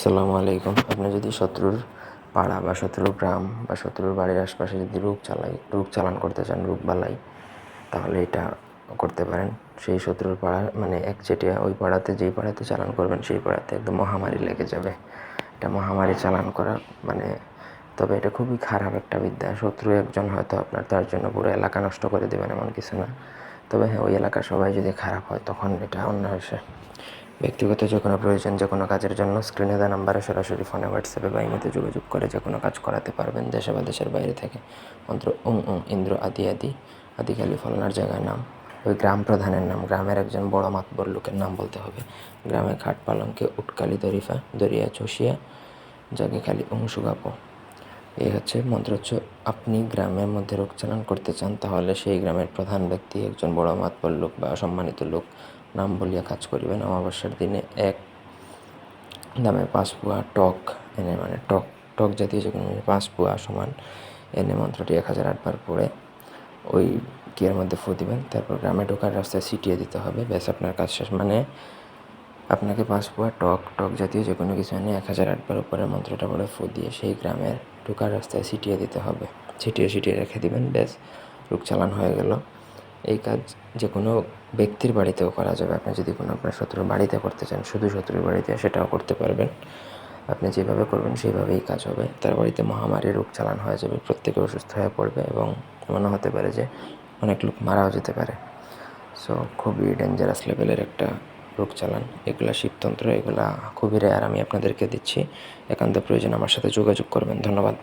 আসসালামু আলাইকুম। আপনি যদি শত্রুর পাড়া বা শত্রুর গ্রাম বা শত্রুর বাড়ির আশপাশে যদি রোগ চালাই, রোগ চালান করতে চান, রোগ বালাই, তাহলে এটা করতে পারেন। সেই শত্রুর পাড়া মানে একচেটিয়া ওই পাড়াতে যেই পাড়াতে চালান করবেন, সেই পাড়াতে একদম মহামারী লেগে যাবে। এটা মহামারী চালান করা মানে তবে এটা খুবই খারাপ একটা বিদ্যা। শত্রু একজন হয়তো আপনার, তার জন্য পুরো এলাকা নষ্ট করে দেবেন, এমন কিছু না। তবে হ্যাঁ ওই এলাকার সবাই যদি খারাপ হয়, তখন এটা অন্য বিষয় ব্যক্তিগত যে কোনো প্রয়োজন, যে কোনো কাজের জন্য স্ক্রিনে দেওয়া নাম্বারে সরাসরি ফোনে হোয়াটসঅ্যাপে বা ইমেতে যোগাযোগ করে যে কোনো কাজ করাতে পারবেন। দেশে বা দেশের বাইরে থেকে মন্ত্র উং উং ইন্দ্র আদি আদি আদিকালি ফলনার জায়গার নাম। ওই গ্রাম প্রধানের নাম, গ্রামের একজন বড় মাতবর লোকের নাম বলতে হবে। গ্রামে খাট পালঙ্কে উটকালি, দরিফা, দরিয়া চষিয়া জাগে খালি উং সুগাপ এই হচ্ছে মন্ত্র হচ্ছে, আপনি গ্রামের মধ্যে রোগ চালান করতে চান, তাহলে সেই গ্রামের প্রধান ব্যক্তি একজন বড় মাতবর লোক বা সম্মানিত লোক। নাম বলিয়া কাজ করিবেন অমাবস্যার দিনে এক দামে পাঁচ পুয়া টক এনে মানে টক টক জাতীয় যে কোনো পাঁচ পুয়া সমান এনে মন্ত্রটি এক হাজার আটবার পড়ে। ওই কিয়ের মধ্যে ফু দিবেন, তারপর গ্রামে ঢোকার রাস্তায় ছিটিয়ে দিতে হবে। ব্যাস, আপনার কাজ শেষ। মানে আপনাকে পাঁচ পুয়া টক টক জাতীয় যে কোনো কিছু এনে এক হাজার আটবার উপরে মন্ত্রটা পড়ে ফু দিয়ে সেই গ্রামের ঢোকার রাস্তায় ছিটিয়ে দিতে হবে। ছিটিয়ে ছিটিয়ে রেখে দিবেন, ব্যাস রোগ চালান হয়ে গেল। এই কাজ যে কোনো ব্যক্তির বাড়িতেও করা যাবে। আপনি যদি কোনো আপনার শত্রুর বাড়িতে করতে চান, শুধু শত্রুর বাড়িতে সেটাও করতে পারবেন। আপনি যেভাবে করবেন, সেইভাবেই কাজ হবে। তার বাড়িতে মহামারী রোগ চালান হয়ে যাবে। প্রত্যেকে অসুস্থ হয়ে পড়বে এবং মনে হতে পারে যে অনেক লোক মারাও যেতে পারে। সো খুবই ডেঞ্জারাস লেভেলের একটা রোগ চালান। এগুলা শীততন্ত্র, এগুলা খুবই রেয়ার আমি আপনাদেরকে দিচ্ছি। একান্ত প্রয়োজন আমার সাথে যোগাযোগ করবেন। ধন্যবাদ।